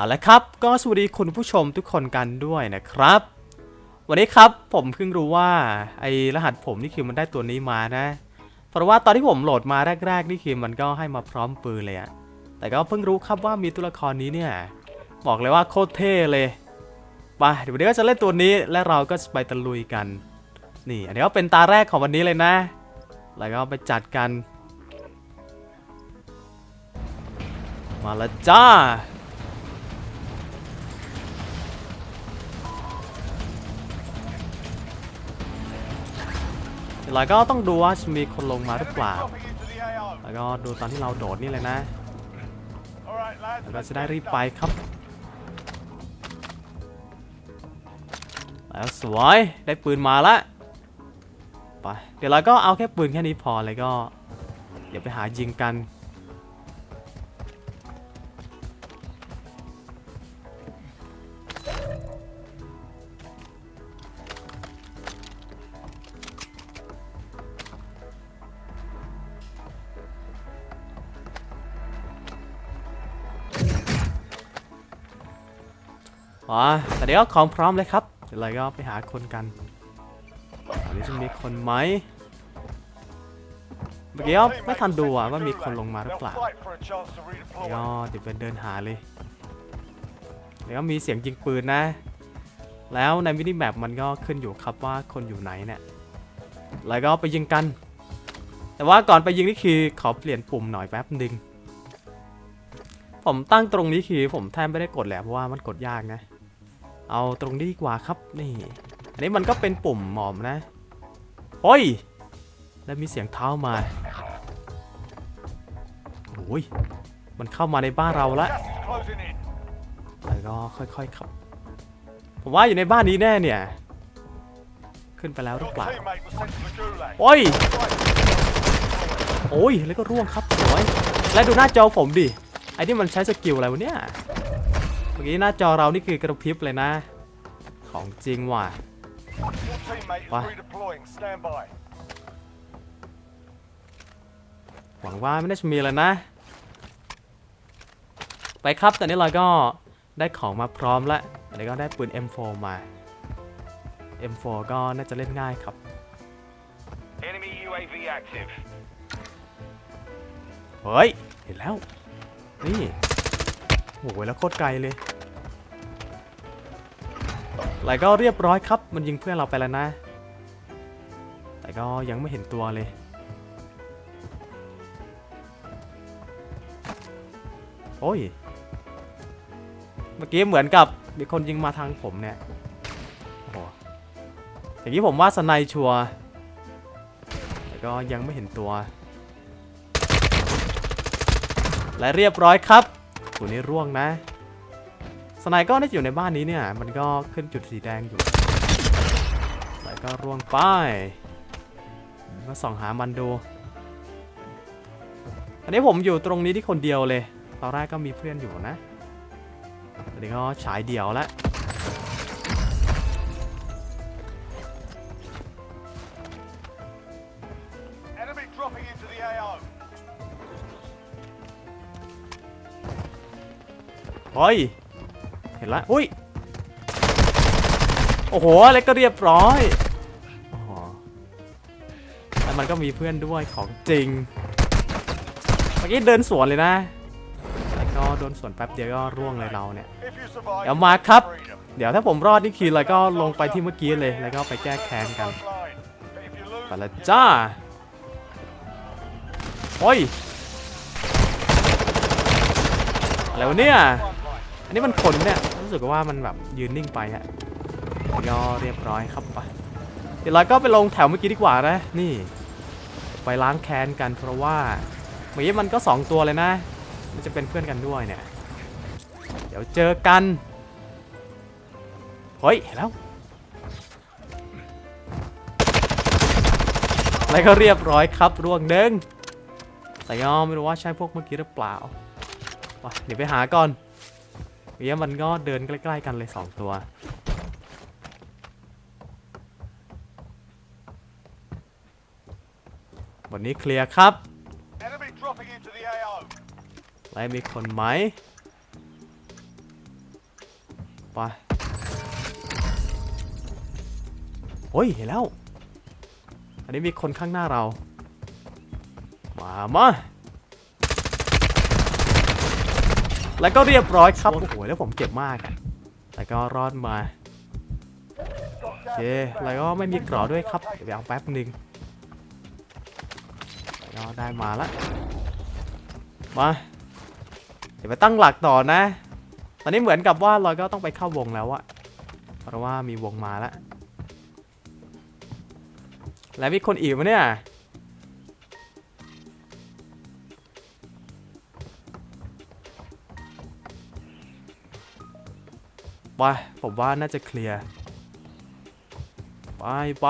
เอาละครับ ก็สวัสดีคุณผู้ชมทุกคนกันด้วยนะครับ วันนี้ครับผมเพิ่งรู้ว่าไอรหัสผมนี่คือมันได้ตัวนี้มานะ เพราะว่าตอนที่ผมโหลดมาแรก ๆ นี่คือมันก็ให้มาพร้อมปืนเลยอะแต่ก็เพิ่งรู้ครับว่ามีตัวละครนี้เนี่ยบอกเลยว่าโคตรเท่เลยไปเดี๋ยววันนี้ก็จะเล่นตัวนี้และเราก็จะไปตะลุยกัน นี่อันนี้ก็เป็นตาแรกของวันนี้เลยนะ แล้วก็ไปจัดกัน มาละจ้า แล้วก็ต้องดูว่าจะมีคนลงมาหรือเปล่า แล้วก็ดูตอนที่เราโดดนี่เลยนะ All right, lads. แล้วจะได้รีบไปครับ แล้วสวย ได้ปืนมาละไป เดี๋ยวเราก็เอาแค่ปืนแค่นี้พอเลยก็ เดี๋ยวไปหายิงกัน อ๋อแต่เดี๋ยวของพร้อมเลยครับ เดี๋ยวเราก็ไปหาคนกันตอนนี้จะมีคนไหมเมื่อกี้ก็ไม่ทันดูอะว่ามีคนลงมาหรือ They'll เปล่า fight for a chance to เดี๋ยว redeploy. เดี๋ยวไปเดินหาเลยเดี๋ยวก็มีเสียงยิงปืนนะ แล้วในมินิแมปมันก็ขึ้นอยู่ครับว่าคนอยู่ไหนเนี่ย แล้วก็ไปยิงกัน แต่ว่าก่อนไปยิงนี่คือขอเปลี่ยนปุ่มหน่อยแป๊บหนึ่งผมตั้งตรงนี้คือผมแทบไม่ได้กดแหละเพราะว่ามันกดยากนะ เอาตรงนี้ดีกว่าครับนี่อันนี้มันก็เป็นปุ่มหมอมนะโอ้ย แล้วมีเสียงเท้ามาโอ้ยมันเข้ามาในบ้านเราละ Gas is closing in. แล้วก็ค่อยๆขับ ผมว่าอยู่ในบ้านนี้แน่เนี่ย ขึ้นไปแล้วหรือเปล่าโอ้ยโอ้ยแล้วก็ร่วงครับสวยและดูหน้าจอผมดิไอ้ที่มันใช้สกิลอะไรวะเนี่ย มื่อกี้หน้าจอเรานี่คือกระพริบเลยนะ ของจริงว่ะ Your teammate is Why? redeploying. Stand by. หวังว่าไม่น่าจะมีแล้วนะ ไปครับตอนนี้เราก็ได้ของมาพร้อมแล้วอันนี้ก็ได้ปืน M4 มา M4 ก็น่าจะเล่นง่ายครับ Enemy UAV active. เฮ้ย เห็นแล้ว นี่โอ้โหแล้วโคตรไกลเลย แล้วก็เรียบร้อยครับ มันยิงเพื่อนเราไปแล้วนะ แต่ก็ยังไม่เห็นตัวเลย โอ้ย เมื่อกี้เหมือนกับมีคนยิงมาทางผมเนี่ยโอ้โหอย่างนี้ผมว่าสไนชัวแต่ก็ยังไม่เห็นตัว และเรียบร้อยครับตัวนี้ร่วงนะ สไนก็น่าจะอยู่ในบ้านนี้เนี่ย มันก็ขึ้นจุดสีแดงอยู่แล้วก็ร่วงไปก็ส่องหามันดู อันนี้ผมอยู่ตรงนี้ที่คนเดียวเลย ตอนแรกก็มีเพื่อนอยู่นะอันนี้ก็ฉายเดี่ยวแล้ว Enemy dropping into the AO. เฮ้ย เห็นละอุ้ย โอ้โหอะไรก็เรียบร้อยอ๋อแล้วมันก็มีเพื่อนด้วยของจริง เมื่อกี้เดินสวนเลยนะแล้วก็โดนสวนแป๊บเดียวก็ร่วงเลยเราเนี่ย เดี๋ยวมาครับ เดี๋ยวถ้าผมรอดนี่คือแล้วก็ลงไปที่เมื่อกี้เลย แล้วก็ไปแก้แค้นกันไปละจ้า โอ้ย อะไรวะเนี่ย อันนี้มันคนเนี่ย รู้สึกว่ามันแบบยืนนิ่งไปฮะแล้วก็เรียบร้อยครับไปเดี๋ยวเราก็ไปลงแถวเมื่อกี้ดีกว่านะ นี่ ไปล้างแค้นกันเพราะว่าเมื่อกี้มันก็ 2 ตัวเลยนะ มันจะเป็นเพื่อนกันด้วยเนี่ย เดี๋ยวเจอกัน เฮ้ยเห็นแล้วแล้วก็เรียบร้อยครับร่วงเด้งแต่ก็ไม่รู้ว่าใช่พวกเมื่อกี้หรือเปล่าเดี๋ยวไปหาก่อน เมื่อกี้มันก็เดินใกล้ๆกันเลย2ตัว วันนี้เคลียร์ครับ Enemy dropping into the AO. แล้วมีคนไหมไปโอ้ยเห็นแล้ว อันนี้มีคนข้างหน้าเรา มามา แล้วก็เรียบร้อยครับ โอ้โห แล้วผมเจ็บมากอะแล้วก็รอดมาโอเคแล้วก็ไม่มีเกรอด้วยครับเดี๋ยวไปเอาแป๊บหนึ่งก็ได้มาละมา เดี๋ยวไปตั้งหลักต่อนะ ตอนนี้เหมือนกับว่าเราก็ต้องไปเข้าวงแล้วอะเพราะว่ามีวงมาแล้ว แล้วมีคนอีกมั้เนี่ย ไปผมว่าน่าจะเคลียร์ไปไป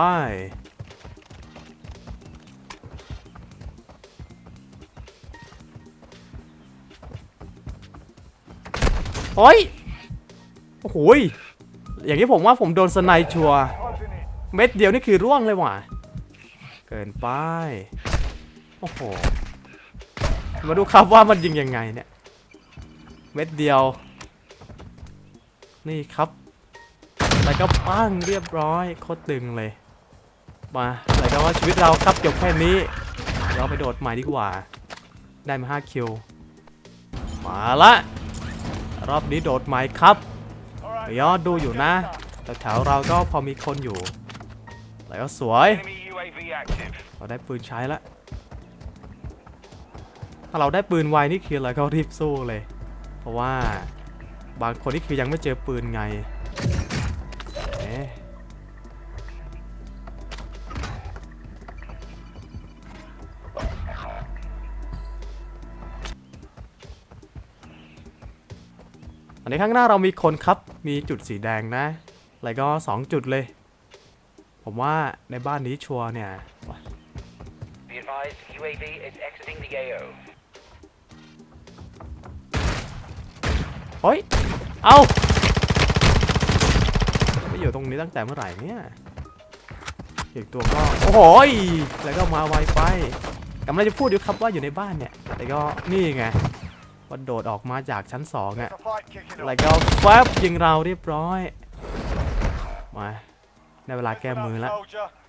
โอ้ยโอ้โหยอย่างนี้ผมว่าผมโดนสไนชัว เม็ดเดียวนี่คือร่วงเลยว่ะ เกินไป โอ้โห มาดูครับว่ามันยิงยังไงเนี่ย เม็ดเดียว นี่ครับแล้วก็ปั้งเรียบร้อยโคตรตึงเลย มาแล้วก็ว่าชีวิตเราครับจบแค่นี้ เราไปโดดใหม่ดีกว่า ได้มา5คิว มาละรอบนี้โดดใหม่ครับ All right. เดี๋ยวดูอยู่นะแต่แถวเราก็พอมีคนอยู่ แล้วก็สวย เราได้ปืนใช้ล้วถ้าเราได้ปืนไวนี่คือเราก็รีบสู้เลย เพราะว่า บางคนนี่คือยังไม่เจอปืนไงเอ๊ะอันนี้ข้างหน้าเรามีคนครับ มีจุดสีแดงนะแล้วก็ 2 จุดเลย ผมว่าในบ้านนี้ชัวร์เนี่ย Be advised, UAV is exiting the AO. เฮ้ย เอาไม่อยู่ตรงนี้ตั้งแต่เมื่อไหร่เนี่ยอีกตัวก็โอ้โหแล้วก็มาไวไปกำลังจะพูดอยู่ครับว่าอยู่ในบ้านเนี่ยแต่ก็นี่ไงวันโดดออกมาจากชั้นสองอะแล้วก็แฟบยิงเราเรียบร้อยมาได้เวลาแก้มือแล้ว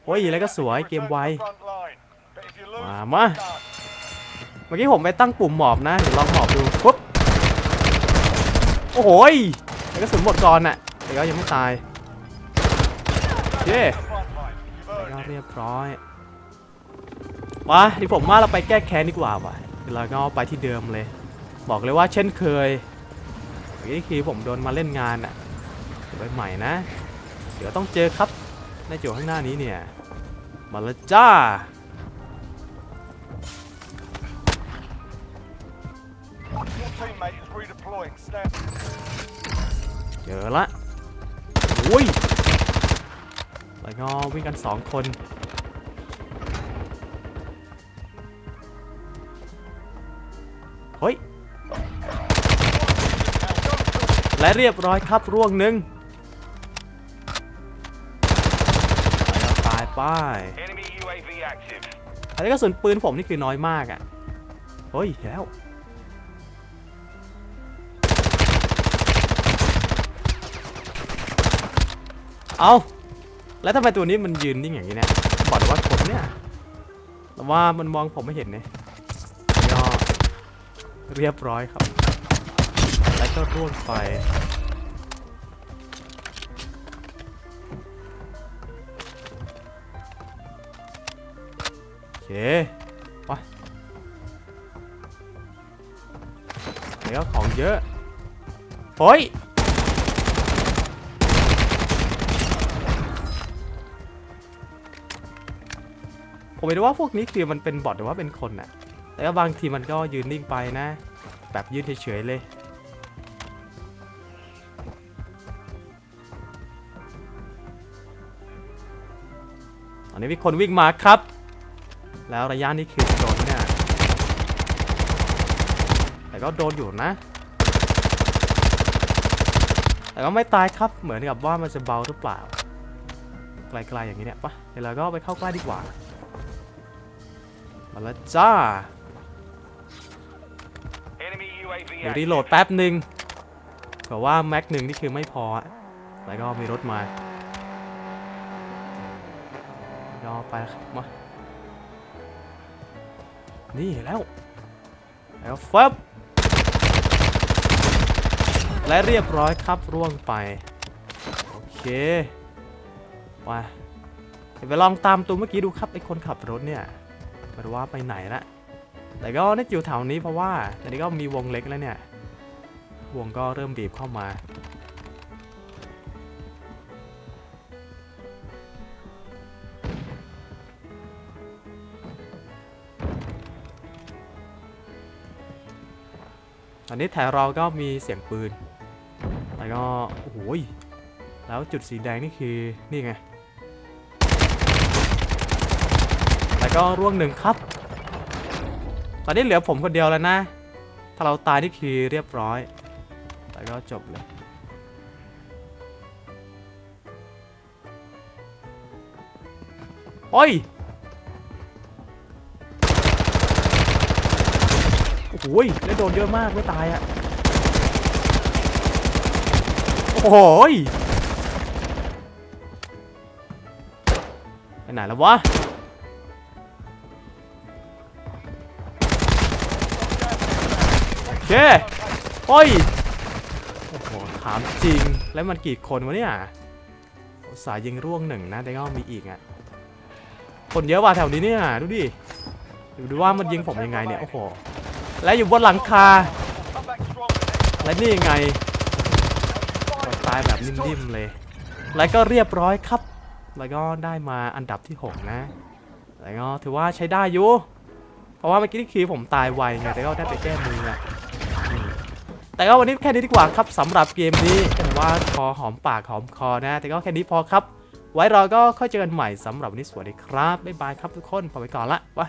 โอ้ยแล้วก็สวยเกมไวมามาเมื่อกี้ผมไปตั้งปุ่มหมอบนะเดี๋ยวลองหมอบดูปุ๊บ โอ้โหยแล้ก็สุนหมดก่อนน่ะแต่ก็ยังไม่ตายเย้แล้วก็เรียบร้อยมาที่ผมว่าเราไปแก้แค้นดีกว่าว่ะเดี๋ยวเราก็ไปที่เดิมเลย บอกเลยว่าเช่นเคยเมื่อกี้คือผมโดนมาเล่นงานอะเดี๋ยวไปใหม่นะ เดี๋ยวต้องเจอครับในโจทย์ข้างหน้านี้เนี่ย มาและจ้า เจอละอุ้ยแล้วก็วิ่งกันสองคน เฮ้ย และเรียบร้อยครับร่วงหนึ่งแล้วตายไป้าย Enemy UAV active. อันนี้กระสุนปืนผมนี่คือน้อยมากอะ่ะ เฮ้ยแล้ว เอาแล้วทำไมตัวนี้มันยืนนิ่งอย่างนี้เนี่ยบอกเลยว่าคนเนี่ยแต่ว่ามันมองผมไม่เห็นเนี่ยก็เรียบร้อยครับ แล้วก็ร่วงไปโอเคไปเดี๋ยวของเยอะเฮ้ย ผมไม่รู้ว่าพวกนี้คือมันเป็นบอทหรือว่าเป็นคนน่ะแต่ว่าบางทีมันก็ยืนนิ่งไปนะ แบบยืนเฉยๆเลย ตอนนี้มีคนวิ่งมาครับ แล้วระยะนี้คือโดนเนี่ยแต่ก็โดนอยู่นะ แต่ก็ไม่ตายครับ เหมือนกับว่ามันจะเบาหรือเปล่า ไกลๆอย่างนี้เนี่ยปะเดี๋ยวเราก็ไปเข้าใกล้ดีกว่า มาแล้วจ้า Enemy UAV เดี๋ยว active. รีโหลดแป๊บหนึ่งผื่อว่าแม็กหนึ่งนี่คือไม่พออะแล้วก็มีรถมารอไปครับมา นี่แล้ว แล้วฟับและเรียบร้อยครับร่วงไป โอเคไปเดี๋ยวไปลองตามตัวเมื่อกี้ดูครับไอ้คนขับรถเนี่ยไมาดูว่าไปไหนละแต่ก็น่าจะอยู่แถวนี้เพราะว่าตอนนี้ก็มีวงเล็กแล้วเนี่ย วงก็เริ่มบีบเข้ามาตอนนี้แถวเราก็มีเสียงปืนแล้วก็ โอ้โหยแล้วจุดสีแดงนี่คือ นี่ไง ก็ร่วงหนึ่งครับ ตอนนี้เหลือผมคนเดียวแล้วนะ ถ้าเราตายนี่คือเรียบร้อยแล้วก็จบเลย โอ้ย โอ้โหยแล้วโดนเยอะมากไม่ตายอะ่ะ โอ้โหยไปไหนแล้ววะ เคโอ้ยโอ้โหถามจริงแล้วมันกี่คนวะเนี่ยสายยิงร่วงหนึ่งนะแต่ก็มีอีกอะคนเยอะว่ะแถวนี้เนี่ยดูดิดูดว่ามันยิงผมยังไงเนี่ยโอ้โหและอยู่บนหลังคา และนี่ยังไงตายแบบนิ่มๆเลย แล้วก็เรียบร้อยครับ แล้วก็ได้มาอันดับที่ 6 นะ แล้วก็ถือว่าใช้ได้อยู่ เพราะว่าเมื่อกี้นี่คือผมตายไวไงแต่ก็ได้ไปแก้มืออะ แต่ก็วันนี้แค่นี้ดีกว่าครับสำหรับเกมนี้กันว่าพอหอมปากหอมคอนะ แต่ก็แค่นี้พอครับ ไว้เราก็ค่อยเจอกันใหม่สำหรับวันนี้สวัสดีครับบ๊ายบายครับทุกคนพอไปก่อนละไป